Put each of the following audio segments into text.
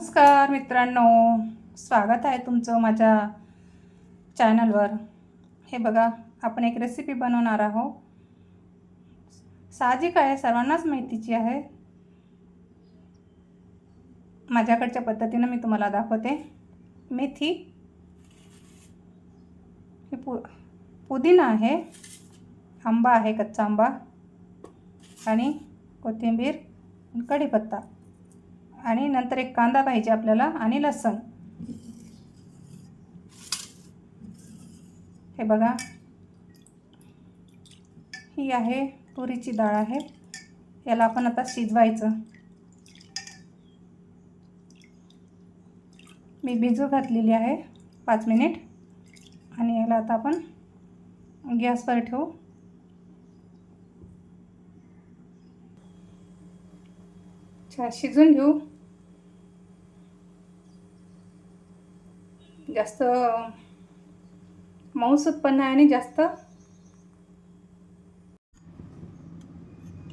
नमस्कार मित्रांनो. स्वागत आहे तुमचं माझ्या चॅनलवर. हे बघा आपण एक रेसिपी बनवणार आहोत. साहजिक आहे सर्वांनाच माहितीची आहे. माझ्याकडच्या पद्धतीनं मी तुम्हाला दाखवते. मेथी. हे पु पुदिना आहे. आंबा आहे कच्चा आंबा. आणि कोथिंबीर कढीपत्ता. आणि नंतर एक कांदा पाहिजे आपल्याला आणि लसण. हे बघा. ही आहे तुरीची डाळ आहे. याला आपण आता शिजवायचं. मी भिजू घातलेली आहे पाच मिनिट. आणि याला आता आपण गॅसवर ठेवू. अच्छा शिजून घेऊ. जास्त मांस उत्पन्न आहे आणि जास्त.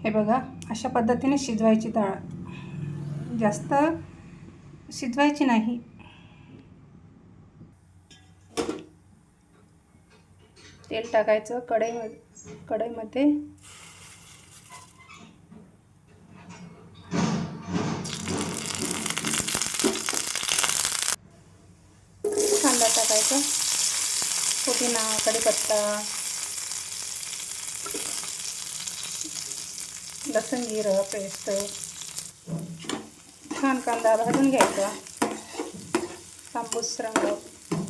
हे बघा अशा पद्धतीने शिजवायची डाळ. जास्त शिजवायची नाही. तेल टाकायचं कढईमध्ये कढईमध्ये कांदा टाकायचा पुदिना कढीपत्ता लसूण जिरं पेस्ट. छान कांदा भाजून घ्यायचा. तांबूस रंग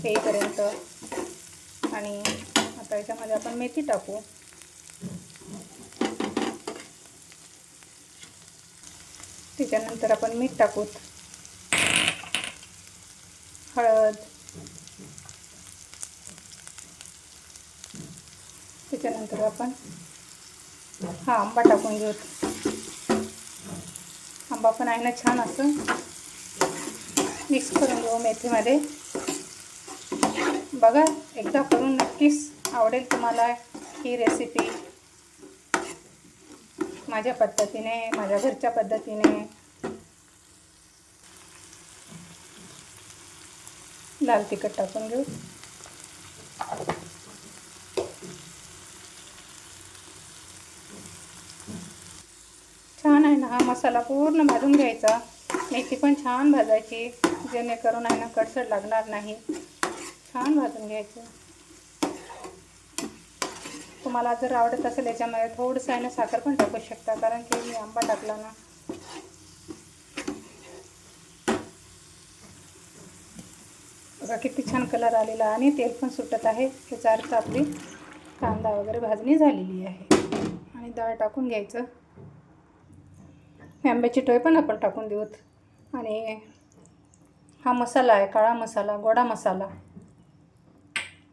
येईपर्यंत. आणि आता याच्यामध्ये आपण मेथी टाकू. त्याच्यानंतर आपण मीठ टाकूत हळद त्याच्यानंतर आपण हा आंबा टाकून घेऊत आंबा पण आहे ना छान असं. मिक्स करून घेऊ मेथीमध्ये. बघा एकदा करून नक्कीच आवडेल तुम्हाला ही रेसिपी माझ्या पद्धतीने माझ्या घरच्या पद्धतीने. लाल तिखट टाकून घेऊ छान आहे ना हा मसाला पूर्ण भाजून घ्यायचा. मेथी पण छान भाजायची जेणेकरून आहे ना कडसड लागणार नाही. छान भाजून घ्यायचं. तुम्हाला जर आवडत असेल याच्यामध्ये थोडंसं आहे ना साखर पण टाकू शकता कारण की मी आंबा टाकला ना. बघा किती छान कलर आलेला आणि तेल पण सुटत आहे. याचा अर्थ आपली कांदा वगैरे भाजणी झालेली आहे. आणि डाळ टाकून घ्यायचं. आंब्याची टोय पण आपण टाकून देऊत. आणि हा मसाला आहे काळा मसाला गोडा मसाला.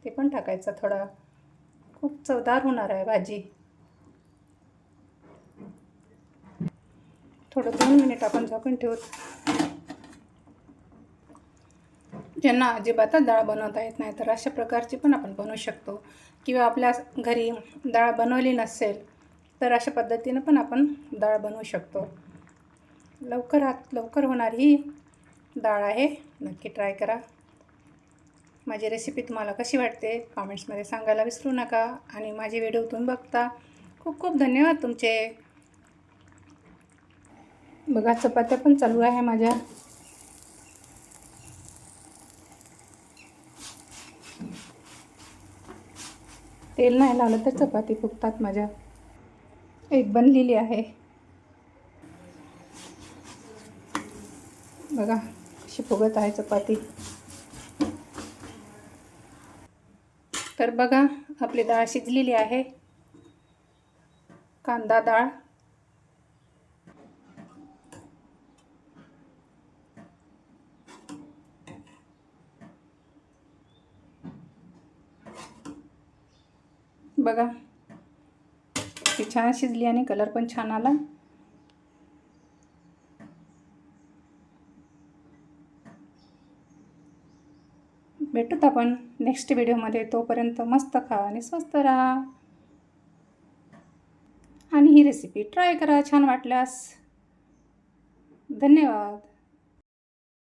ते पण टाकायचं थोडा. खूप चवदार होणार आहे भाजी. थोडं दोन मिनिट आपण झाकून ठेवत. ज्यांना अजिबातच डाळ बनवता येत नाही तर अशा प्रकारची पण आपण बनवू शकतो. किंवा आपल्या घरी डाळ बनवली नसेल तर अशा पद्धतीनं पण आपण डाळ बनवू शकतो. लवकर हात लवकर होणारी डाळ आहे. नक्की ट्राय करा. माझी रेसिपी तुम्हाला कशी वाटते कॉमेंट्समध्ये सांगायला विसरू नका. आणि माझी व्हिडिओ तुम्ही बघता खूप खूप धन्यवाद तुमचे. बघा चपात्या पण चालू आहे माझ्या. तेल नाही लावलं तर चपाती फुगतात माझ्या. एक बनलेली आहे. बघा कशी फुगत आहे चपाती. तर बघा आपली डाळ शिजलेली आहे. कांदा डाळ. बघा ती छान शिजली आणि कलर पण छान आला. भेटूत आपण नेक्स्ट व्हिडिओमध्ये तोपर्यंत मस्त खा आणि स्वस्त राहा. आणि ही रेसिपी ट्राय करा छान वाटल्यास. धन्यवाद.